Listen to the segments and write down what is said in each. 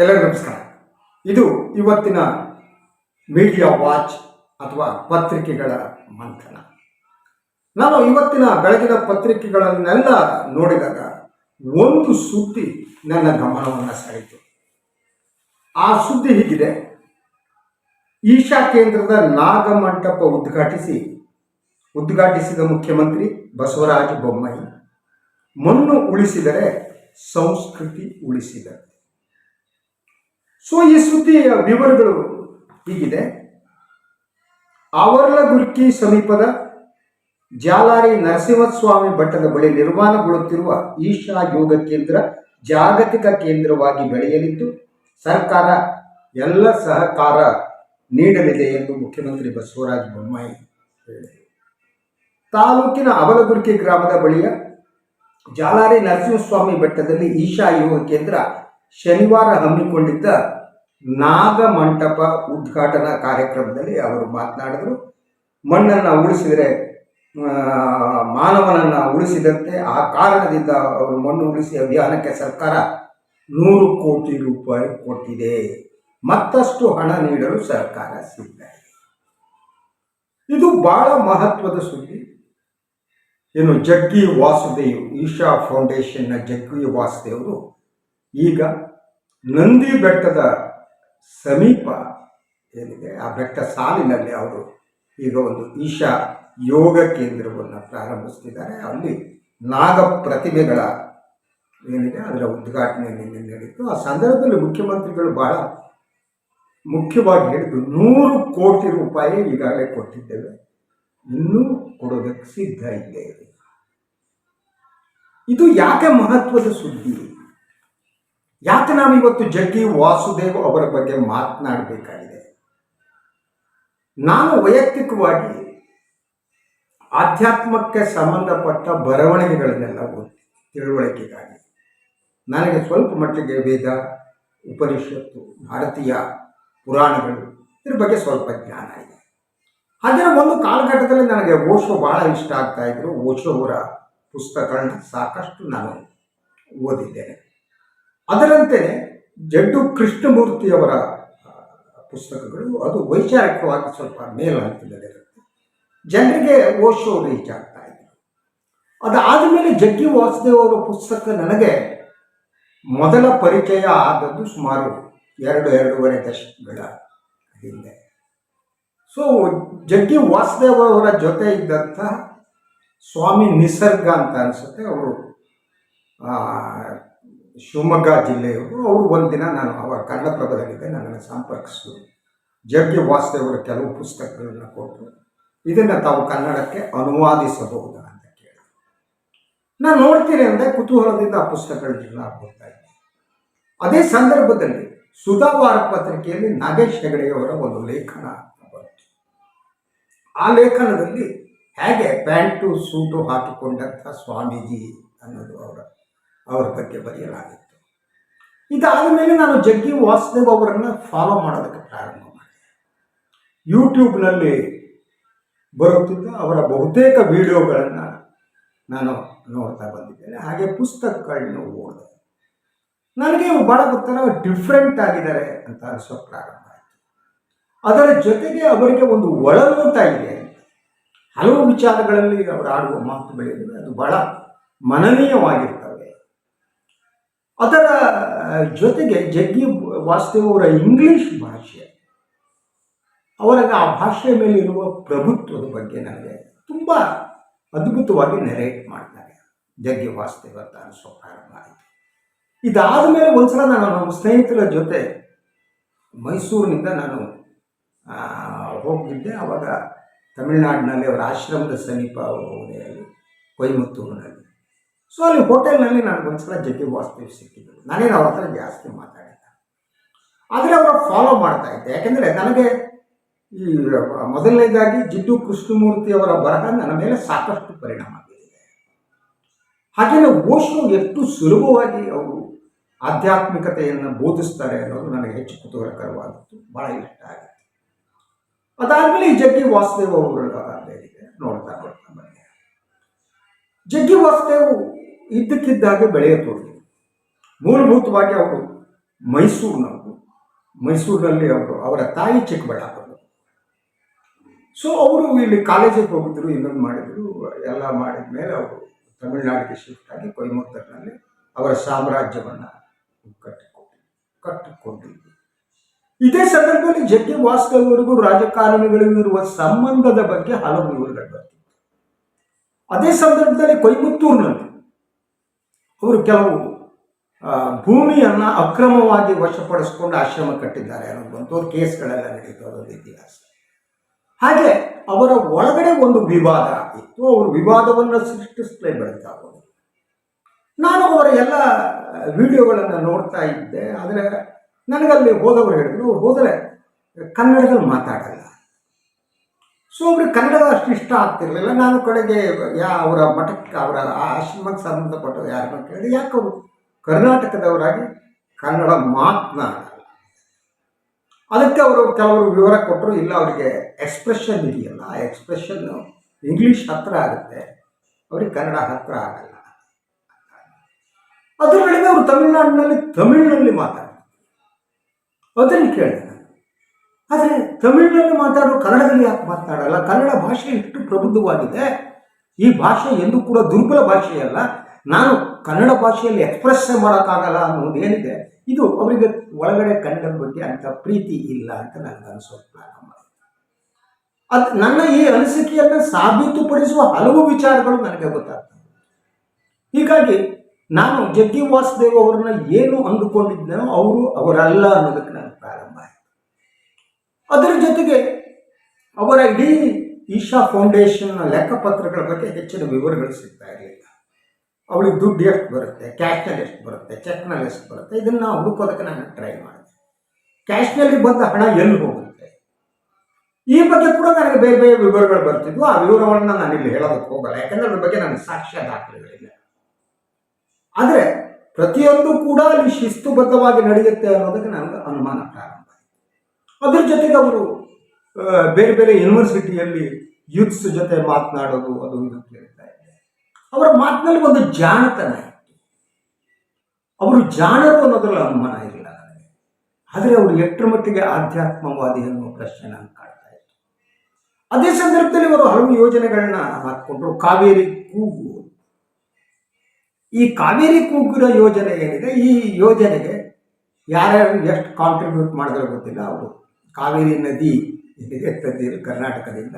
ಎಲ್ಲರಿಗೂ ನಮಸ್ಕಾರ. ಇದು ಇವತ್ತಿನ ಮೀಡಿಯಾ ವಾಚ್ ಅಥವಾ ಪತ್ರಿಕೆಗಳ ಮಂಥನ. ನಾನು ಇವತ್ತಿನ ಬೆಳಗಿನ ಪತ್ರಿಕೆಗಳನ್ನೆಲ್ಲ ನೋಡಿದಾಗ ಒಂದು ಸುದ್ದಿ ನನ್ನ ಗಮನವನ್ನು ಸೆಳೆಯಿತು. ಆ ಸುದ್ದಿ ಹೀಗಿದೆ. ಈಶಾ ಕೇಂದ್ರದ ನಾಗಮಂಟಪ ಉದ್ಘಾಟಿಸಿ, ಉದ್ಘಾಟಿಸಿದ ಮುಖ್ಯಮಂತ್ರಿ ಬಸವರಾಜ ಬೊಮ್ಮಾಯಿ, ಮಣ್ಣು ಉಳಿಸಿದರೆ ಸಂಸ್ಕೃತಿ ಉಳಿಸಿದರೆ ಸೊ ಈ ಸುದ್ದಿಯ ವಿವರಗಳು ಹೀಗಿದೆ. ಆವರ್ಲಗುರ್ಕಿ ಸಮೀಪದ ಜಾಲಾರಿ ನರಸಿಂಹಸ್ವಾಮಿ ಬೆಟ್ಟದ ಬಳಿ ನಿರ್ಮಾಣಗೊಳ್ಳುತ್ತಿರುವ ಈಶಾ ಯೋಗ ಕೇಂದ್ರ ಜಾಗತಿಕ ಕೇಂದ್ರವಾಗಿ ಬೆಳೆಯಲಿದ್ದು, ಸರ್ಕಾರ ಎಲ್ಲ ಸಹಕಾರ ನೀಡಲಿದೆ ಎಂದು ಮುಖ್ಯಮಂತ್ರಿ ಬಸವರಾಜ ಬೊಮ್ಮಾಯಿ ತಾಲೂಕಿನ ಅವಲಗುರ್ಕಿ ಗ್ರಾಮದ ಬಳಿಯ ಜಾಲಾರಿ ನರಸಿಂಹಸ್ವಾಮಿ ಬೆಟ್ಟದಲ್ಲಿ ಈಶಾ ಯೋಗ ಕೇಂದ್ರ ಶನಿವಾರ ಹಮ್ಮಿಕೊಂಡಿದ್ದ ನಾಗಮಂಟಪ ಉದ್ಘಾಟನಾ ಕಾರ್ಯಕ್ರಮದಲ್ಲಿ ಅವರು ಮಾತನಾಡಿದರು. ಮಣ್ಣನ್ನು ಉಳಿಸಿದರೆ ಮಾನವನನ್ನು ಉಳಿಸಿದಂತೆ ಆ ಕಾರಣದಿಂದ ಅವರು ಮಣ್ಣು ಉಳಿಸಿ ಅಭಿಯಾನಕ್ಕೆ ಸರ್ಕಾರ ನೂರು ಕೋಟಿ ರೂಪಾಯಿ ಕೊಟ್ಟಿದೆ. ಮತ್ತಷ್ಟು ಹಣ ನೀಡಲು ಸರ್ಕಾರ ಸಿದ್ಧ ಇದು. ಬಹಳ ಮಹತ್ವದ ಸುದ್ದಿ. ಏನು ಜಗ್ಗಿ ವಾಸುದೇವ್ ಈಶಾ ಫೌಂಡೇಶನ್ನ ಜಗ್ಗಿ ವಾಸುದೇವರು ಈಗ ನಂದಿ ಬೆಟ್ಟದ ಸಮೀಪ ಏನಿದೆ, ಆ ಬೆಟ್ಟ ಸಾಲಿನಲ್ಲಿ ಅವರು ಈಗ ಒಂದು ಈಶಾ ಯೋಗ ಕೇಂದ್ರವನ್ನು ಪ್ರಾರಂಭಿಸ್ತಿದ್ದಾರೆ. ಅಲ್ಲಿ ನಾಗ ಪ್ರತಿಮೆಗಳ ಏನಿದೆ, ಅದರ ಉದ್ಘಾಟನೆ ನಿನ್ನೆ ನಡೆಯಿತು. ಆ ಸಂದರ್ಭದಲ್ಲಿ ಮುಖ್ಯಮಂತ್ರಿಗಳು ಬಹಳ ಮುಖ್ಯವಾಗಿ ಹೇಳಿದ್ದು, ನೂರು ಕೋಟಿ ರೂಪಾಯಿ ಈಗಾಗಲೇ ಕೊಟ್ಟಿದ್ದೇವೆ. ಇನ್ನೂ ಕೊಡೋದಕ್ಕೆ ಸಿದ್ಧ ಇದೆ ಇದು ಯಾಕೆ ಮಹತ್ವದ ಸುದ್ದಿ? ಯಾಕೆ ನಾವು ಇವತ್ತು ಜಗ್ಗಿ ವಾಸುದೇವ್ ಅವರ ಬಗ್ಗೆ ಮಾತನಾಡಬೇಕಾಗಿದೆ? ನಾನು ವೈಯಕ್ತಿಕವಾಗಿ ಆಧ್ಯಾತ್ಮಕ್ಕೆ ಸಂಬಂಧಪಟ್ಟ ಬರವಣಿಗೆಗಳನ್ನೆಲ್ಲ ಓದಿ ತಿಳುವಳಿಕೆಗಾಗಿ ನನಗೆ ಸ್ವಲ್ಪ ಮಟ್ಟಿಗೆ ವೇದ, ಉಪನಿಷತ್ತು, ಭಾರತೀಯ ಪುರಾಣಗಳು ಇದ್ರ ಬಗ್ಗೆ ಸ್ವಲ್ಪ ಜ್ಞಾನ ಇದೆ. ಆದರೆ ಒಂದು ಕಾಲಘಟ್ಟದಲ್ಲಿ ನನಗೆ ಓಶೋ ಬಹಳ ಇಷ್ಟ ಆಗ್ತಾ ಇದ್ರು. ಓಶೋ ಅವರ ಪುಸ್ತಕಗಳನ್ನ ಸಾಕಷ್ಟು ನಾನು ಓದಿದ್ದೇನೆ. ಅದರಂತೆ ಜಡ್ಡು ಕೃಷ್ಣಮೂರ್ತಿಯವರ ಪುಸ್ತಕಗಳು ಅದು ವೈಚಾರಿಕವಾಗಿ ಸ್ವಲ್ಪ ಮೇಲ್ಹಂತದಲ್ಲಿರುತ್ತೆ ಜನರಿಗೆ ಓಶೋ ರೀಚ್ ಆಗ್ತಾ ಇದೆ. ಅದಾದ ಮೇಲೆ ಜಗ್ಗಿ ವಾಸುದೇವ್ ಅವರ ಪುಸ್ತಕ ನನಗೆ ಮೊದಲ ಪರಿಚಯ ಆದದ್ದು ಸುಮಾರು ಎರಡು, ಎರಡೂವರೆ ದಶಕಗಳ ಹಿಂದೆ. ಸೊ ಜಗ್ಗಿ ವಾಸುದೇವ್ ಜೊತೆ ಇದ್ದಂಥ ಸ್ವಾಮಿ ನಿಸರ್ಗ ಅಂತ ಅನಿಸುತ್ತೆ. ಅವರು ಶಿವಮೊಗ್ಗ ಜಿಲ್ಲೆಯವರು ಅವರು ಒಂದಿನ ನಾನು ಅವರ ಕನ್ನಡಪ್ರಭದಲ್ಲಿದ್ದೆ, ನನ್ನನ್ನು ಸಂಪರ್ಕಿಸಿದ್ರು ಜಗ್ಗಿ ವಾಸುದೇವರ ಕೆಲವು ಪುಸ್ತಕಗಳನ್ನು ಕೊಟ್ಟು ಇದನ್ನು ತಾವು ಕನ್ನಡಕ್ಕೆ ಅನುವಾದಿಸಬಹುದಾ ಅಂತ ಕೇಳಿ ನಾನು ನೋಡ್ತೀನಿ ಅಂದರೆ ಕುತೂಹಲದಿಂದ ಆ ಪುಸ್ತಕಗಳನ್ನೆಲ್ಲ ಓದ್ತಾ ಇದ್ದೆ ಅದೇ ಸಂದರ್ಭದಲ್ಲಿ ಸುಧಾವಾರ ಪತ್ರಿಕೆಯಲ್ಲಿ ನಾಗೇಶ್ ಹೆಗಡೆಯವರ ಒಂದು ಲೇಖನ ಬಂತು. ಆ ಲೇಖನದಲ್ಲಿ ಹೇಗೆ ಪ್ಯಾಂಟು, ಸೂಟು ಹಾಕಿಕೊಂಡಂಥ ಸ್ವಾಮೀಜಿ ಅನ್ನೋದು ಅವರ ಅವರ ಬಗ್ಗೆ ಬರೆಯಲಾಗಿತ್ತು. ಇದಾದ ಮೇಲೆ ನಾನು ಜಗ್ಗಿ ವಾಸುದೇವ್ ಅವರನ್ನು ಫಾಲೋ ಮಾಡೋದಕ್ಕೆ ಪ್ರಾರಂಭ ಮಾಡಿದೆ. ಯೂಟ್ಯೂಬ್ನಲ್ಲಿ ಬರುತ್ತಿದ್ದ ಅವರ ಬಹುತೇಕ ವಿಡಿಯೋಗಳನ್ನು ನಾನು ನೋಡ್ತಾ ಬಂದಿದ್ದೇನೆ. ಹಾಗೆ ಪುಸ್ತಕಗಳನ್ನ ಓದಿದೆ. ನನಗೆ ಬಹಳ ಗೊತ್ತರ ಡಿಫ್ರೆಂಟ್ ಆಗಿದ್ದಾರೆ ಅಂತ ಅನಿಸೋ ಪ್ರಾರಂಭ ಆಯಿತು. ಅದರ ಜೊತೆಗೆ ಅವರಿಗೆ ಒಂದು ಒಳನೋಟ ಇದೆ. ಹಲವು ವಿಚಾರಗಳಲ್ಲಿ ಅವರು ಆಡುವ ಮಾತುಗಳಿವೆ ಅದು ಬಹಳ ಮನನೀಯವಾಗಿರ್ತವೆ ಅದರ ಜೊತೆಗೆ ಜಗ್ಗಿ ವಾಸುದೇವ್ ಅವರ ಇಂಗ್ಲಿಷ್ ಭಾಷೆ ಅವರ ಆ ಭಾಷೆಯ ಮೇಲೆ ಇರುವ ಪ್ರಭುತ್ವದ ಬಗ್ಗೆ ನನಗೆ ತುಂಬ ಅದ್ಭುತವಾಗಿ ನೆರೇಟ್ ಮಾಡ್ತಾರೆ. ಜಗ್ಗಿ ವಾಸುದೇವ ತಾನು ಅನಿಸೋ ಆಯಿತು ಇದಾದ ಮೇಲೆ ಒಂದ್ಸಲ ನಾನು ನಮ್ಮ ಸ್ನೇಹಿತರ ಜೊತೆ ಮೈಸೂರಿನಿಂದ ನಾನು ಹೋಗಿದ್ದೆ. ಆವಾಗ ತಮಿಳುನಾಡಿನಲ್ಲಿ ಅವರ ಆಶ್ರಮದ ಸಮೀಪ ಕೊಯಮತ್ತೂರಿನಲ್ಲಿ. ಸೊ ಅಲ್ಲಿ ಹೋಟೆಲ್ನಲ್ಲಿ ನನಗೊಂದ್ಸಲ ಜಗ್ಗಿ ವಾಸುದೇವ್ ಸಿಕ್ಕಿದ್ರು ನಾನೇನು ಅವ್ರ ಹತ್ರ ಜಾಸ್ತಿ ಮಾತಾಡಿಲ್ಲ. ಆದರೆ ಅವರು ಫಾಲೋ ಮಾಡ್ತಾ ಇದ್ದೆ. ಯಾಕೆಂದರೆ ನನಗೆ ಈ ಮೊದಲನೇದಾಗಿ ಜಿಡ್ಡು ಕೃಷ್ಣಮೂರ್ತಿ ಅವರ ಬರಹ ನನ್ನ ಮೇಲೆ ಸಾಕಷ್ಟು ಪರಿಣಾಮ ಬೀರಿದೆ. ಹಾಗೆಯೇ ಓಶೋ ಎಷ್ಟು ಸುಲಭವಾಗಿ ಅವರು ಆಧ್ಯಾತ್ಮಿಕತೆಯನ್ನು ಬೋಧಿಸ್ತಾರೆ ಅನ್ನೋದು ನನಗೆ ಹೆಚ್ಚು ಕುತೂಹಲಕರವಾದದ್ದು ಬಹಳ ಇಷ್ಟ ಆಗಿತ್ತು. ಅದಾದಮೇಲೆ ಈ ಜಗ್ಗಿ ವಾಸುದೇವ್ ಅವರ ನೋಡ್ತಾ ನೋಡ್ತಾ ಬಂದೆ. ಜಗ್ಗಿ ವಾಸುದೇವ್ ಇದ್ದಕ್ಕಿದ್ದಾಗೆ ಬೆಳೆಯತೊಡಗಿ ಮೂಲಭೂತವಾಗಿ ಅವರು ಮೈಸೂರಿನವರು ಮೈಸೂರಿನಲ್ಲಿ ಅವರು, ಅವರ ತಾಯಿ ಚಿಕ್ಕಬಳ್ಳಾಪುರ ಸೊ ಅವರು ಇಲ್ಲಿ ಕಾಲೇಜಿಗೆ ಹೋಗಿದ್ರು ಇನ್ನೊಂದು ಮಾಡಿದ್ರು, ಎಲ್ಲ ಮಾಡಿದ ಮೇಲೆ ಅವರು ತಮಿಳುನಾಡಿಗೆ ಶಿಫ್ಟ್ ಆಗಿ ಕೊಯಮತ್ತೂರಿನಲ್ಲಿ ಅವರ ಸಾಮ್ರಾಜ್ಯವನ್ನು ಕಟ್ಟಿಕೊಂಡು ಕಟ್ಟಿಕೊಂಡಿದ್ರು ಇದೇ ಸಂದರ್ಭದಲ್ಲಿ ಜಗ್ಗಿ ವಾಸ್ತವರಿಗೂ ರಾಜಕಾರಣಿಗಳಿಗೂ ಇರುವ ಸಂಬಂಧದ ಬಗ್ಗೆ ಹಲವು ವಿವರಗಳು ಬರ್ತಿತ್ತು. ಅದೇ ಸಂದರ್ಭದಲ್ಲಿ ಕೊಯಮತ್ತೂರಿನಲ್ಲಿ ಅವರು ಕೆಲವು ಭೂಮಿಯನ್ನು ಅಕ್ರಮವಾಗಿ ವಶಪಡಿಸಿಕೊಂಡು ಆಶ್ರಮ ಕಟ್ಟಿದ್ದಾರೆ ಅನ್ನೋದು ಬಂತು ಅವ್ರ ಕೇಸ್ಗಳೆಲ್ಲ ನಡೀತು ಅದೊಂದು ಇತಿಹಾಸ. ಹಾಗೆ ಅವರ ಒಳಗಡೆ ಒಂದು ವಿವಾದ ಇತ್ತು ಅವರು ವಿವಾದವನ್ನು ಸೃಷ್ಟಿಸಲೇ ಬೆಳೀತಾ ನಾನು ಅವರ ಎಲ್ಲ ವಿಡಿಯೋಗಳನ್ನು ನೋಡ್ತಾ ಇದ್ದೆ. ಆದರೆ ನನಗಲ್ಲಿ ಹೋದವರು ಹೇಳಿದ್ರು, ಅವ್ರು ಹೋದರೆ ಕನ್ನಡದಲ್ಲಿ ಮಾತಾಡಲ್ಲ. ಸೊ ಅವ್ರಿಗೆ ಕನ್ನಡದ ಅಷ್ಟು ಇಷ್ಟ ಆಗ್ತಿರಲಿಲ್ಲ. ನಾನು ಕಡೆಗೆ ಯಾ ಅವರ ಮಠಕ್ಕೆ, ಅವರ ಆಶ್ರಮಕ್ಕೆ ಸಂಬಂಧಪಟ್ಟರು ಯಾರನ್ನ ಕೇಳಿದ್ರೆ ಯಾಕೆ ಅವರು? ಕರ್ನಾಟಕದವರಾಗಿ ಕನ್ನಡ ಮಾತನಾಡಲ್ಲ ಅದಕ್ಕೆ ಅವರು ಕೆಲವರು ವಿವರ ಕೊಟ್ಟರು. ಇಲ್ಲ, ಅವರಿಗೆ ಎಕ್ಸ್ಪ್ರೆಷನ್ ಇದೆಯಲ್ಲ. ಆ ಎಕ್ಸ್ಪ್ರೆಷನ್ ಇಂಗ್ಲೀಷ್ ಹತ್ರ ಆಗುತ್ತೆ. ಅವ್ರಿಗೆ ಕನ್ನಡ ಹತ್ರ ಆಗಲ್ಲ. ಅದರ ನಡುವೆ ಅವರು ತಮಿಳುನಾಡಿನಲ್ಲಿ ತಮಿಳಿನಲ್ಲಿ ಮಾತಾಡ್ತಾರೆ ಅದನ್ನು ನಾನು ಆದರೆ ತಮಿಳಿನಲ್ಲಿ ಮಾತಾಡೋ ಕನ್ನಡದಲ್ಲಿ ಯಾಕೆ ಮಾತಾಡಲ್ಲ? ಕನ್ನಡ ಭಾಷೆ ಇಷ್ಟು ಪ್ರಬುದ್ಧವಾಗಿದೆ? ಈ ಭಾಷೆ ಎಂದೂ ಕೂಡ ದುರ್ಬಲ ಭಾಷೆಯಲ್ಲ ನಾನು ಕನ್ನಡ ಭಾಷೆಯಲ್ಲಿ ಎಕ್ಸ್ಪ್ರೆಸ್ ಮಾಡೋಕ್ಕಾಗಲ್ಲ ಅನ್ನೋದು ಏನಿದೆ? ಇದು ಅವರಿಗೆ ಒಳಗಡೆ ಕನ್ನಡದ ಬಗ್ಗೆ ಅಂತ ಪ್ರೀತಿ ಇಲ್ಲ ಅಂತ ನನಗೆ ಅನಿಸೋದು ಪ್ರಾರಂಭ ಅದು ನನ್ನ ಈ ಅನಿಸಿಕೆಯನ್ನು ಸಾಬೀತುಪಡಿಸುವ ಹಲವು ವಿಚಾರಗಳು ನನಗೆ ಗೊತ್ತಾಗ್ತವೆ. ಹೀಗಾಗಿ ನಾನು ಜಗ್ಗಿ ವಾಸುದೇವ್ ಅವರನ್ನ ಏನು ಅಂದುಕೊಂಡಿದ್ದೇನೋ ಅವರು ಅವರಲ್ಲ ಅನ್ನೋದಕ್ಕೆ ಆಯಿತು ಅದರ ಜೊತೆಗೆ ಅವರ ಇಡೀ ಈಶಾ ಫೌಂಡೇಶನ್ ಲೆಕ್ಕಪತ್ರಗಳ ಬಗ್ಗೆ ಹೆಚ್ಚಿನ ವಿವರಗಳು ಸಿಗ್ತಾ ಇರಲಿಲ್ಲ. ಅವಳಿಗೆ ದುಡ್ಡು ಎಷ್ಟು ಬರುತ್ತೆ ಕ್ಯಾಶ್ನಲ್ಲಿ ಎಷ್ಟು ಬರುತ್ತೆ ಚೆಕ್ನಲ್ಲಿ ಎಷ್ಟು ಬರುತ್ತೆ, ಇದನ್ನು ಹುಡುಕೋದಕ್ಕೆ ನಾನು ಟ್ರೈ ಮಾಡಿದೆ. ಕ್ಯಾಶ್ನಲ್ಲಿ ಬಂದ ಹಣ ಎಲ್ಲಿ ಹೋಗುತ್ತೆ? ಈ ಬಗ್ಗೆ ಕೂಡ ನನಗೆ ಬೇರೆ ಬೇರೆ ವಿವರಗಳು ಬರ್ತಿದ್ವು. ಆ ವಿವರವನ್ನು ನಾನು ಇಲ್ಲಿ ಹೇಳೋದಕ್ಕೆ ಹೋಗಲ್ಲ, ಯಾಕಂದರೆ ಅದ್ರ ಬಗ್ಗೆ ನನಗೆ ಸಾಕ್ಷ್ಯ ದಾಖಲೆಗಳಿಲ್ಲ. ಆದರೆ ಪ್ರತಿಯೊಂದು ಕೂಡ ಅಲ್ಲಿ ಶಿಸ್ತುಬದ್ಧವಾಗಿ ನಡೆಯುತ್ತೆ ಅನ್ನೋದಕ್ಕೆ ನನಗೆ ಅನುಮಾನ ಪ್ರಾರಂಭ. ಅದ್ರ ಜೊತೆಗೆ ಅವರು ಬೇರೆ ಬೇರೆ ಯೂನಿವರ್ಸಿಟಿಯಲ್ಲಿ ಯೂತ್ಸ್ ಜೊತೆ ಮಾತನಾಡೋದು ಅದು ಇದು ಕೇಳ್ತಾ ಇದೆ ಅವರ ಮಾತಿನಲ್ಲಿ ಒಂದು ಜಾಣತನ ಇತ್ತು. ಅವರು ಜಾಣರು ಅನ್ನೋದ್ರಲ್ಲಿ ಅನುಮಾನ ಇರಲಿಲ್ಲ ನನಗೆ. ಆದರೆ ಅವರು ಎಷ್ಟರ ಮಟ್ಟಿಗೆ ಆಧ್ಯಾತ್ಮವಾದಿ ಅನ್ನುವ ಪ್ರಶ್ನೆ ನಾನು ಕಾಡ್ತಾ ಇತ್ತು ಅದೇ ಸಂದರ್ಭದಲ್ಲಿ ಅವರು ಹಲವು ಯೋಜನೆಗಳನ್ನ ಹಾಕ್ಕೊಂಡ್ರು. ಕಾವೇರಿ ಕೂಗು ಈ ಕಾವೇರಿ ಕೂಗಿನ ಯೋಜನೆ ಏನಿದೆ? ಈ ಯೋಜನೆಗೆ ಯಾರ್ಯಾರು ಎಷ್ಟು ಕಾಂಟ್ರಿಬ್ಯೂಟ್ ಮಾಡಿದ್ರೆ ಗೊತ್ತಿಲ್ಲ ಅವರು. ಕಾವೇರಿ ನದಿ ಏನಿದೆ ಕರ್ನಾಟಕದಿಂದ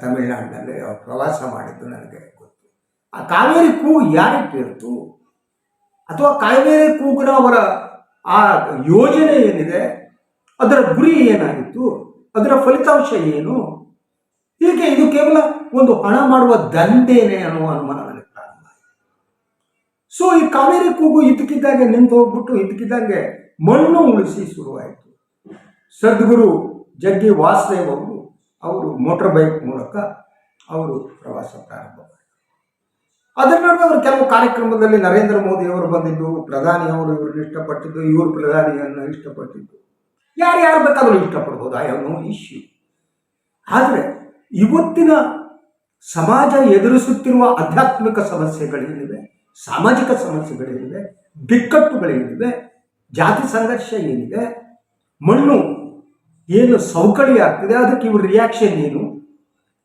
ತಮಿಳುನಾಡಿನಲ್ಲಿ ಅವ್ರು ಪ್ರವಾಸ ಮಾಡಿದ್ದು ನನಗೆ ಗೊತ್ತು. ಆ ಕಾವೇರಿ ಕೂಗು ಯಾರಿಗೆ ಅಥವಾ ಕಾವೇರಿ ಕೂಗಿನ ಅವರ, ಆ, ಯೋಜನೆ ಏನಿದೆ? ಅದರ ಗುರಿ ಏನಾಗಿತ್ತು? ಅದರ ಫಲಿತಾಂಶ ಏನು? ಹೀಗೆ ಇದು ಕೇವಲ ಒಂದು ಹಣ ಮಾಡುವ ದಂಧೆನೆ ಅನ್ನುವ ಅನುಮಾನ ನನಗೆ ಪ್ರಾರಂಭ ಸೊ ಈ ಕಾವೇರಿ ಕೂಗು ಇದ್ದಕ್ಕಿದ್ದಂಗೆ ನಿಂತು ಹೋಗ್ಬಿಟ್ಟು ಇದ್ದಕ್ಕಿದ್ದಂಗೆ ಮಣ್ಣು ಉಳಿಸಿ ಶುರುವಾಯಿತು. ಸದ್ಗುರು ಜಗ್ಗಿ ವಾಸುದೇವ್ ಅವರು ಅವರು ಮೋಟರ್ ಬೈಕ್ ಮೂಲಕ ಅವರು ಪ್ರವಾಸ ಪ್ರಾರಂಭ ಮಾಡಿದರು. ಅದರ ನಡುವೆ ಅವರು ಕೆಲವು ಕಾರ್ಯಕ್ರಮದಲ್ಲಿ ನರೇಂದ್ರ ಮೋದಿ ಅವರು ಬಂದಿದ್ದು, ಪ್ರಧಾನಿ ಅವರು ಇವ್ರನ್ನ ಇಷ್ಟಪಟ್ಟಿದ್ದು, ಇವರು ಪ್ರಧಾನಿಯನ್ನು ಇಷ್ಟಪಟ್ಟಿದ್ದು. ಯಾರು ಯಾರು ಬೇಕಾದರೂ ಇಷ್ಟಪಡ್ಬೋದು ಐ ಹ್ಯಾವ್ ನೋ ಇಶ್ಯೂ ಆದರೆ ಇವತ್ತಿನ ಸಮಾಜ ಎದುರಿಸುತ್ತಿರುವ ಆಧ್ಯಾತ್ಮಿಕ ಸಮಸ್ಯೆಗಳೇನಿವೆ ಸಾಮಾಜಿಕ ಸಮಸ್ಯೆಗಳೇನಿವೆ ಬಿಕ್ಕಟ್ಟುಗಳೇನಿವೆ ಜಾತಿ ಸಂಘರ್ಷ ಏನಿದೆ, ಮಣ್ಣು ಏನು ಸೌಕಳಿ ಆಗ್ತಿದೆ, ಅದಕ್ಕೆ ಇವ್ರ ರಿಯಾಕ್ಷನ್ ಏನು?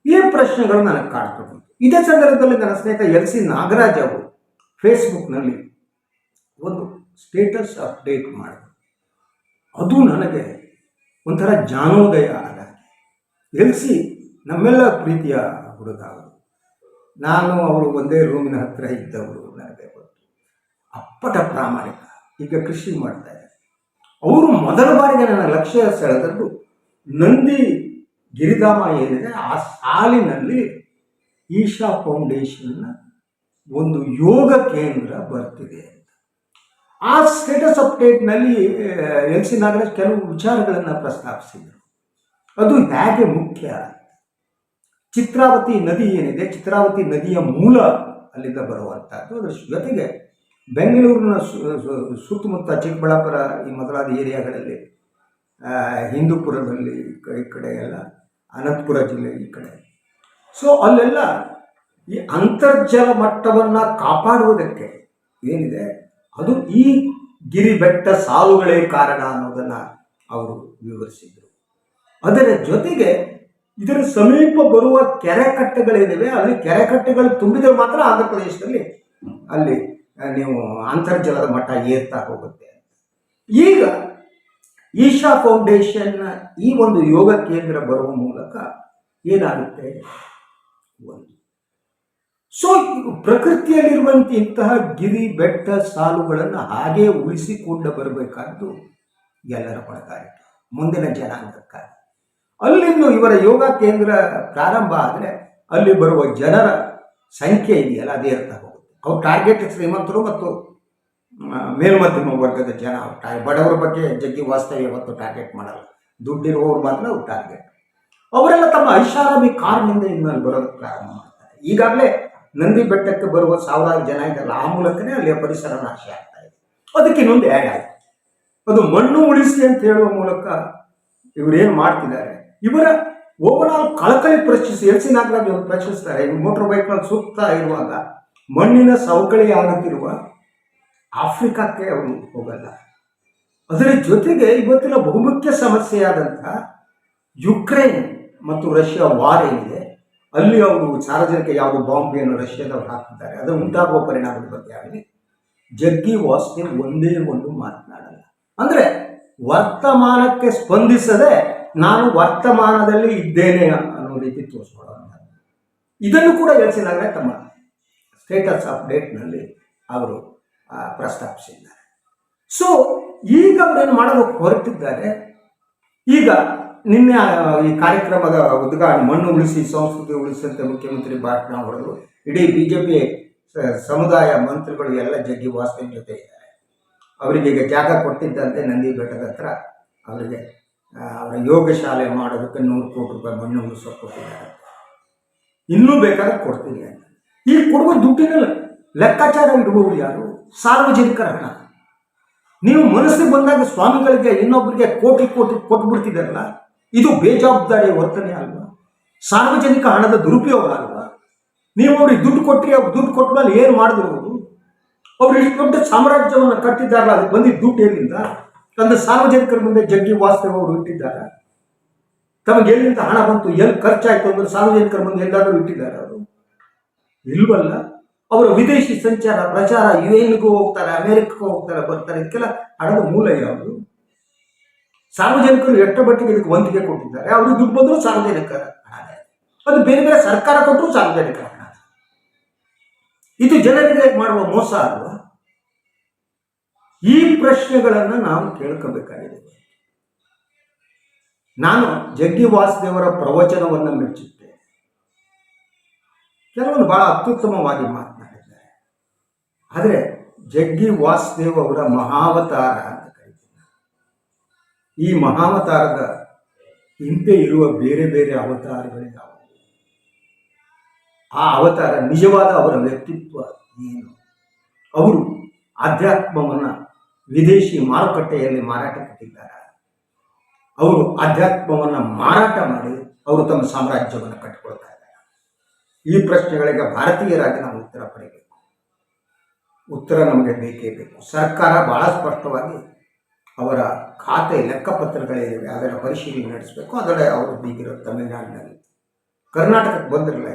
ಈ ಪ್ರಶ್ನೆಗಳು ನನಗೆ ಕಾಡ್ತದೆ ಇದೇ ಸಂದರ್ಭದಲ್ಲಿ ನನ್ನ ಸ್ನೇಹಿತ ಎಲ್ ಸಿ ನಾಗರಾಜ್ ಅವರು ಫೇಸ್ಬುಕ್ನಲ್ಲಿ ಒಂದು ಸ್ಟೇಟಸ್ ಅಪ್ಡೇಟ್ ಮಾಡಿದ್ರು. ಅದು ನನಗೆ ಒಂಥರ ಜ್ಞಾನೋದಯ ಆದ ಎಲ್ ಸಿ ನಮ್ಮೆಲ್ಲ ಪ್ರೀತಿಯ ಹುಡುಗ ಅವರು. ನಾನು, ಅವರು ಒಂದೇ ರೂಮಿನ ಹತ್ತಿರ ಇದ್ದವರು, ನನಗೆ ಗೊತ್ತು. ಅಪ್ಪಟ ಪ್ರಾಮಾಣಿಕ. ಈಗ ಕೃಷಿ ಮಾಡ್ತಾ ಇದ್ದಾರೆ. ಅವರು ಮೊದಲ ಬಾರಿಗೆ ನನ್ನ ಲಕ್ಷ್ಯ ಸೆಳೆದದ್ದು ನಂದಿ ಗಿರಿಧಾಮ ಏನಿದೆ, ಆ ಸಾಲಿನಲ್ಲಿ ಈಶಾ ಫೌಂಡೇಶನ್ನ ಒಂದು ಯೋಗ ಕೇಂದ್ರ ಬರ್ತಿದೆ ಆ ಸ್ಟೇಟಸ್ ಅಪ್ಡೇಟ್ನಲ್ಲಿ ಎಲ್ ಸಿ ನಾಗರಾಜ್ ಕೆಲವು ವಿಚಾರಗಳನ್ನು ಪ್ರಸ್ತಾಪಿಸಿದರು. ಅದು ಹೇಗೆ ಮುಖ್ಯ ಚಿತ್ರಾವತಿ ನದಿ ಏನಿದೆ, ಚಿತ್ರಾವತಿ ನದಿಯ ಮೂಲ ಅಲ್ಲಿಂದ ಬರುವಂಥದ್ದು ಅದರ ಜೊತೆಗೆ ಬೆಂಗಳೂರಿನ ಸುತ್ತಮುತ್ತ ಚಿಕ್ಕಬಳ್ಳಾಪುರ ಈ ಮೊದಲಾದ ಏರಿಯಾಗಳಲ್ಲಿ ಹಿಂದೂಪುರದಲ್ಲಿ ಈ ಕಡೆ ಎಲ್ಲ, ಅನಂತಪುರ ಜಿಲ್ಲೆ ಈ ಕಡೆ. ಸೊ ಅಲ್ಲೆಲ್ಲ ಈ ಅಂತರ್ಜಲ ಮಟ್ಟವನ್ನು ಕಾಪಾಡುವುದಕ್ಕೆ ಏನಿದೆ? ಅದು ಈ ಗಿರಿ ಬೆಟ್ಟ ಸಾಲುಗಳೇ ಕಾರಣ ಅನ್ನೋದನ್ನು ಅವರು ವಿವರಿಸಿದರು. ಅದರ ಜೊತೆಗೆ ಇದರ ಸಮೀಪ ಬರುವ ಕೆರೆಕಟ್ಟೆಗಳೇನಿವೆ ಅಲ್ಲಿ ಕೆರೆಕಟ್ಟೆಗಳು ತುಂಬಿದರೆ ಮಾತ್ರ ಆಂಧ್ರ ಪ್ರದೇಶದಲ್ಲಿ ಅಲ್ಲಿ ನೀವು ಅಂತರ್ಜಲದ ಮಟ್ಟ ಏರ್ತಾ ಹೋಗುತ್ತೆ ಈಗ ಈಶಾ ಫೌಂಡೇಶನ್ ಈ ಒಂದು ಯೋಗ ಕೇಂದ್ರ ಬರುವ ಮೂಲಕ ಏನಾಗುತ್ತೆ? ಒಂದು. ಸೊ ಪ್ರಕೃತಿಯಲ್ಲಿರುವಂತ ಇಂತಹ ಗಿರಿ, ಬೆಟ್ಟ, ಸಾಲುಗಳನ್ನು ಹಾಗೇ ಉಳಿಸಿಕೊಂಡು ಬರಬೇಕಾದ್ದು ಎಲ್ಲರ ಹೊಣೆಗಾರಿಕೆ ಮುಂದಿನ ಜನಾಂಗಕ್ಕಾಗಿ. ಅಲ್ಲಿಂದು ಇವರ ಯೋಗ ಕೇಂದ್ರ ಪ್ರಾರಂಭ ಆದರೆ ಅಲ್ಲಿ ಬರುವ ಜನರ ಸಂಖ್ಯೆ ಇದೆಯಲ್ಲ, ಅದೇ ಹೋಗುತ್ತೆ ಅವ್ರ ಟಾರ್ಗೆಟ್ ಶ್ರೀಮಂತರು ಮತ್ತು ಮೇಲ್ಮಧ್ಯಮ ವರ್ಗದ ಜನ. ಬಡವರ ಬಗ್ಗೆ ಜಗ್ಗಿ ವಾಸ್ತವ್ಯ ಮತ್ತು ಟಾರ್ಗೆಟ್ ಮಾಡಲ್ಲ. ದುಡ್ಡಿರುವವ್ರು ಮಾತ್ರ ಅವ್ರು ಟಾರ್ಗೆಟ್ ಅವರೆಲ್ಲ ತಮ್ಮ ಐಷಾರಾಮಿ ಕಾರ್ನಿಂದ ಇನ್ನೊಂದು ಬರೋದು ಪ್ರಾರಂಭ ಮಾಡ್ತಾರೆ. ಈಗಾಗಲೇ ನಂದಿ ಬೆಟ್ಟಕ್ಕೆ ಬರುವ ಸಾವಿರಾರು ಜನ ಇದೆಲ್ಲ ಆ ಮೂಲಕನೇ ಅಲ್ಲಿಯ ಪರಿಸರ ನಾಶ ಆಗ್ತಾ ಇದೆ. ಅದಕ್ಕೆ ಇನ್ನೊಂದು ಆ್ಯಡ್ ಆಯಿತು ಅದು ಮಣ್ಣು ಉಳಿಸಿ ಅಂತ ಹೇಳುವ ಮೂಲಕ ಇವರೇನು ಮಾಡ್ತಿದ್ದಾರೆ? ಇವರ ಓವರಾಲ್ ಕಳಕಳಿ ಪ್ರಶ್ನಿಸಿ ಎಲ್ ಸಿ ನಾಗರಾಜ್ ಪ್ರಶ್ನಿಸ್ತಾರೆ. ಇವರು ಮೋಟರ್ ಬೈಕ್ನಲ್ಲಿ ಸುತ್ತಾ ಇರುವಾಗ ಮಣ್ಣಿನ ಸವಕಳಿ ಆಗುತ್ತಿರುವ ಆಫ್ರಿಕಾಕ್ಕೆ ಅವರು ಹೋಗಲ್ಲ. ಅದರ ಜೊತೆಗೆ ಇವತ್ತಿನ ಬಹುಮುಖ್ಯ ಸಮಸ್ಯೆಯಾದಂಥ ಯುಕ್ರೇನ್ ಮತ್ತು ರಷ್ಯಾ ವಾರ್ ಏನಿದೆ, ಅಲ್ಲಿ ಅವರು ಸಾರ್ವಜನಿಕ ಯಾವುದು ಬಾಂಬೆಯನ್ನು ರಷ್ಯಾದವರು ಹಾಕಿದ್ದಾರೆ. ಅದರ ಉಂಟಾಗುವ ಪರಿಣಾಮದ ಬಗ್ಗೆ ಆಗಲಿ, ಜಗ್ಗಿ ವಾಸ್ತಿ ಒಂದೇ ಒಂದು ಮಾತನಾಡಲ್ಲ. ಅಂದರೆ ವರ್ತಮಾನಕ್ಕೆ ಸ್ಪಂದಿಸದೆ ನಾನು ವರ್ತಮಾನದಲ್ಲಿ ಇದ್ದೇನೆ ಅನ್ನೋ ರೀತಿ ತೋರಿಸ್ಕೊಳ್ಳುವಂಥದ್ದು. ಇದನ್ನು ಕೂಡ ಯೋಚಿಸಿದಾಗ ತಮ್ಮ ಸ್ಟೇಟಸ್ ಅಪ್ಡೇಟ್ನಲ್ಲಿ ಅವರು ಪ್ರಸ್ತಾಪಿಸಿದ್ದಾರೆ. ಸೊ ಈಗ ಅವರೇನು ಮಾಡಲು ಹೊರಟಿದ್ದಾರೆ? ಈಗ ನಿನ್ನೆ ಈ ಕಾರ್ಯಕ್ರಮದ ಉದ್ಘಾಟನೆ, ಮಣ್ಣು ಉಳಿಸಿ, ಸಂಸ್ಕೃತಿ ಉಳಿಸಂತೆ ಮುಖ್ಯಮಂತ್ರಿ ಭಾಷಣ ಹೊಡೆದು ಇಡೀ ಬಿ ಜೆ ಪಿ ಸಮುದಾಯ ಮಂತ್ರಿಗಳು ಎಲ್ಲ ಜಗ್ಗಿ ವಾಸ್ತವ ಜೊತೆ ಇದ್ದಾರೆ. ಅವರಿಗೆ ಈಗ ಜಾಗ ಕೊಟ್ಟಿದ್ದಂತೆ ನಂದಿ ಬೆಟ್ಟದ ಹತ್ರ ಅವರಿಗೆ ಅವರ ಯೋಗ ಶಾಲೆ ಮಾಡೋದಕ್ಕೆ ನೂರು ಕೋಟಿ ರೂಪಾಯಿ ಮಣ್ಣು ಉಳಿಸೋಕೆ ಕೊಟ್ಟಿದ್ದಾರೆ. ಇನ್ನೂ ಬೇಕಾದ್ರೆ ಕೊಡ್ತೀನಿ ಅಂತ. ಈ ಕೊಡುವ ದುಡ್ಡಿನಲ್ಲಿ ಲೆಕ್ಕಾಚಾರ ಇಡುವವರು ಯಾರು? ಸಾರ್ವಜನಿಕರ ಹಣ. ನೀವು ಮನಸ್ಸಿಗೆ ಬಂದಾಗ ಸ್ವಾಮಿಗಳಿಗೆ ಇನ್ನೊಬ್ಬರಿಗೆ ಕೋಟಿ ಕೋಟಿ ಕೊಟ್ಬಿಡ್ತಿದ್ದಾರಲ್ಲ, ಇದು ಬೇಜವಾಬ್ದಾರಿಯ ವರ್ತನೆ ಅಲ್ವಾ? ಸಾರ್ವಜನಿಕ ಹಣದ ದುರುಪಯೋಗ ಅಲ್ವಾ ನೀವು ಅವ್ರಿಗೆ ದುಡ್ಡು ಕೊಟ್ಟರೆ ಅವ್ರು ದುಡ್ಡು ಕೊಟ್ಟ ಮೇಲೆ ಏನು ಮಾಡಿದ್ರು ಅವರು? ಅವ್ರು ಇಷ್ಟು ದೊಡ್ಡ ಸಾಮ್ರಾಜ್ಯವನ್ನು ಕಟ್ಟಿದ್ದಾರಲ್ಲ, ಅದಕ್ಕೆ ಬಂದಿದ್ದ ದುಡ್ಡು ಏನಿಂದ ತಂದ ಸಾರ್ವಜನಿಕರ ಮುಂದೆ ಜಗ್ಗಿ ವಾಸ್ತವ ಅವರು ಇಟ್ಟಿದ್ದಾರೆ? ತಮಗೆ ಎಲ್ಲಿಂದ ಹಣ ಬಂತು, ಎಲ್ಲಿ ಖರ್ಚಾಯಿತು ಅಂದ್ರೆ ಸಾರ್ವಜನಿಕರ ಮುಂದೆ ಎಲ್ಲಾದರೂ ಇಟ್ಟಿದ್ದಾರೆ ಅವರು? ಇಲ್ವಲ್ಲ? ಅವರ ವಿದೇಶಿ ಸಂಚಾರ, ಪ್ರಚಾರ ಯು ಎನ್ಗೂ ಹೋಗ್ತಾರೆ, ಅಮೆರಿಕಕ್ಕೂ ಹೋಗ್ತಾರೆ, ಬರ್ತಾರೆ. ಇದಕ್ಕೆಲ್ಲ ಹಣದ ಮೂಲ ಯಾವುದು? ಸಾರ್ವಜನಿಕರು ಎಷ್ಟ ಬಟ್ಟೆಗೆ ಇದಕ್ಕೆ ಒಂದಿಗೆ ಕೊಟ್ಟಿದ್ದಾರೆ? ಅವರು ದುಡ್ಡು ಬಂದರೂ ಸಾರ್ವಜನಿಕರ ಹಣ. ಅದು ಬೇರೆ ಬೇರೆ ಸರ್ಕಾರ ಕೊಟ್ಟರು ಸಾರ್ವಜನಿಕರ ಹಣ. ಇದು ಜನರಿಗೆ ಮಾಡುವ ಮೋಸ ಅಲ್ವಾ? ಈ ಪ್ರಶ್ನೆಗಳನ್ನು ನಾವು ಕೇಳ್ಕೋಬೇಕಾಗಿದೆ. ನಾನು ಜಗ್ಗಿ ವಾಸುದೇವರ ಪ್ರವಚನವನ್ನು ಮೆಚ್ಚುತ್ತೆ ಕೆಲವೊಂದು ಬಹಳ ಅತ್ಯುತ್ತಮವಾಗಿ ಮಾತನಾಡಿದ್ದಾರೆ. ಆದರೆ ಜಗ್ಗಿ ವಾಸುದೇವ್ ಅವರ ಮಹಾವತಾರ ಅಂತ ಕರೀತಾರೆ ಈ ಮಹಾವತಾರದ ಹಿಂದೆ ಇರುವ ಬೇರೆ ಬೇರೆ ಅವತಾರಗಳು ಯಾವುವು ಆ ಅವತಾರ ನಿಜವಾದ ಅವರ ವ್ಯಕ್ತಿತ್ವ ಏನು? ಅವರು ಆಧ್ಯಾತ್ಮವನ್ನು ವಿದೇಶಿ ಮಾರುಕಟ್ಟೆಯಲ್ಲಿ ಮಾರಾಟ ಕಟ್ಟಿದ್ದಾರೆ? ಅವರು ಆಧ್ಯಾತ್ಮವನ್ನು ಮಾರಾಟ ಮಾಡಿ ಅವರು ತಮ್ಮ ಸಾಮ್ರಾಜ್ಯವನ್ನು ಕಟ್ಟಿಕೊಳ್ತಾ ಇದ್ದಾರೆ ಈ ಪ್ರಶ್ನೆಗಳಿಗೆ ಭಾರತೀಯರಾಗಿ ನಾವು ಉತ್ತರ ಪಡೆಯಬೇಕು. ಉತ್ತರ ನಮಗೆ ಬೇಕೇ ಬೇಕು. ಸರ್ಕಾರ ಬಹಳ ಸ್ಪಷ್ಟವಾಗಿ ಅವರ ಖಾತೆ ಲೆಕ್ಕಪತ್ರಗಳೇನಿವೆ ಅದರ ಪರಿಶೀಲನೆ ನಡೆಸಬೇಕು. ಅದರ ಅವರು ಬೀಗಿರೋ ತಮಿಳುನಾಡಿನಲ್ಲಿ, ಕರ್ನಾಟಕಕ್ಕೆ ಬಂದಿರಲ್ಲ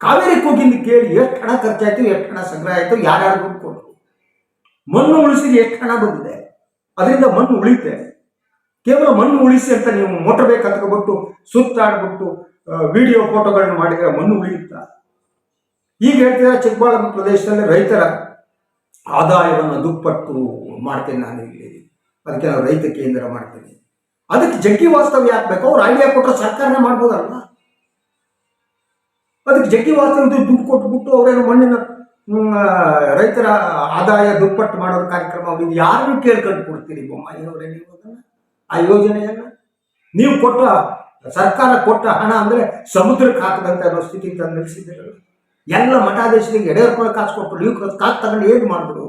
ಕಾವೇರಿ ಕೂಗಿಂದ ಕೇಳಿ ಎಷ್ಟು ಹಣ ಖರ್ಚಾಯಿತು, ಎಷ್ಟು ಹಣ ಸಂಗ್ರಹ ಆಯಿತು, ಯಾರ್ಯಾರು ದುಡ್ಡು ಕೊಟ್ಟರು. ಮಣ್ಣು ಉಳಿಸಿದ್ರೆ ಎಷ್ಟು ಹಣ ಬಂದಿದೆ? ಅದರಿಂದ ಮಣ್ಣು ಉಳಿತೆ ಕೇವಲ ಮಣ್ಣು ಉಳಿಸಿ ಅಂತ ನೀವು ಮೋಟರ್ ಬೇಕು ಸುತ್ತಾಡ್ಬಿಟ್ಟು ವಿಡಿಯೋ ಫೋಟೋಗಳನ್ನು ಮಾಡಿದರೆ ಮಣ್ಣು ಉಳಿಯುತ್ತಾ? ಈಗ ಹೇಳ್ತೀರಾ ಚಿಕ್ಕಬಳ್ಳಾಪುರ ಪ್ರದೇಶದಲ್ಲಿ ರೈತರ ಆದಾಯವನ್ನು ದುಪ್ಪಟ್ಟು ಮಾಡ್ತೇನೆ ನಾನು ಇಲ್ಲಿ. ಅದಕ್ಕೆ ನಾವು ರೈತ ಕೇಂದ್ರ ಮಾಡ್ತೇನೆ. ಅದಕ್ಕೆ ಜಗ್ಗಿ ವಾಸ್ತವ್ಯ ಹಾಕ್ಬೇಕು ಅವ್ರು ಐಡಿಯಾ ಕೊಟ್ಟರೆ ಸರ್ಕಾರನೇ ಮಾಡ್ಬೋದಲ್ವಾ? ಅದಕ್ಕೆ ಜಗ್ಗಿ ವಾಸ್ತವ್ಯ ದುಡ್ಡು ಕೊಟ್ಬಿಟ್ಟು ಅವರೇನು ಮಣ್ಣಿನ ರೈತರ ಆದಾಯ ದುಪ್ಪಟ್ಟು ಮಾಡೋದು ಕಾರ್ಯಕ್ರಮ ಅವ್ರಿಗೆ ಯಾರನ್ನು ಕೇಳ್ಕೊಂಡು ಕೊಡ್ತೀರಿ ಬೊಮ್ಮಾಯಿಯವರೇ ನೀವು ಅದನ್ನು? ಆ ಯೋಜನೆಯನ್ನು? ನೀವು ಕೊಟ್ಟ ಸರ್ಕಾರ ಕೊಟ್ಟ ಹಣ ಅಂದರೆ ಸಮುದ್ರಕ್ಕೆ ಹಾಕದಂತೆ ಅನ್ನೋ ಸ್ಥಿತಿ ತಂದು ನಿಲ್ಲಿಸಿದ್ದೀರಲ್ಲ ಎಲ್ಲ ಮಠಾಧೀಶರಿಗೆ ಎಡೆಯರ್ಕೊಳ್ಳೋ ಕಾಸು ಕೊಟ್ಟು ನೀವು ಕಾಸು ತಗೊಂಡು ಏನು ಮಾಡಿದ್ರು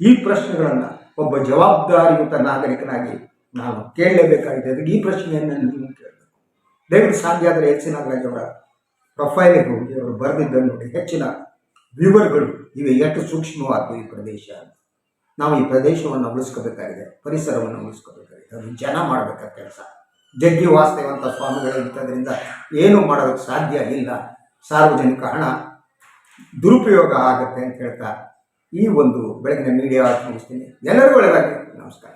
ಈ ಪ್ರಶ್ನೆಗಳನ್ನು ಒಬ್ಬ ಜವಾಬ್ದಾರಿಯುತ ನಾಗರಿಕನಾಗಿ ನಾನು ಕೇಳಲೇಬೇಕಾಗಿದೆ. ಅದಕ್ಕೆ ಈ ಪ್ರಶ್ನೆಯನ್ನು ನೀವು ಕೇಳಬೇಕು. ದಯವಿಟ್ಟು ಸಾಧ್ಯ ಆದರೆ ಎಚ್ ಸಿ ನಾಗರಾಜ್ ಅವರ ಪ್ರೊಫೈಲಿಗೆ ಹೋಗಿ, ಅವರು ಬರೆದಿದ್ದನ್ನು ನೋಡಿ. ಹೆಚ್ಚಿನ ವಿವರಗಳು ಇವೆ ಎಷ್ಟು ಸೂಕ್ಷ್ಮವಾದ ಈ ಪ್ರದೇಶ ನಾವು ಈ ಪ್ರದೇಶವನ್ನು ಉಳಿಸ್ಕೋಬೇಕಾಗಿದೆ, ಪರಿಸರವನ್ನು ಉಳಿಸ್ಕೋಬೇಕಾಗಿದೆ. ಅದು ಜನ ಮಾಡಬೇಕಾದ ಕೆಲಸ. ಜಗ್ಗಿ ವಾಸ್ತವಂತ ಸ್ವಾಮಿಗಳು ಇಂಥದ್ರಿಂದ ಏನು ಮಾಡೋದಕ್ಕೆ ಸಾಧ್ಯ ಇಲ್ಲ. ಸಾರ್ವಜನಿಕ ಹಣ ದುರುಪಯೋಗ ಆಗುತ್ತೆ ಅಂತ ಹೇಳ್ತಾ ಈ ಒಂದು ಬೆಳಗಿನ ಮೀಡಿಯಾ ಮುಗಿಸ್ತೀನಿ. ಎಲ್ಲರಿಗೂ ಒಳ್ಳೆಯದಾಗಿ ನಮಸ್ಕಾರ.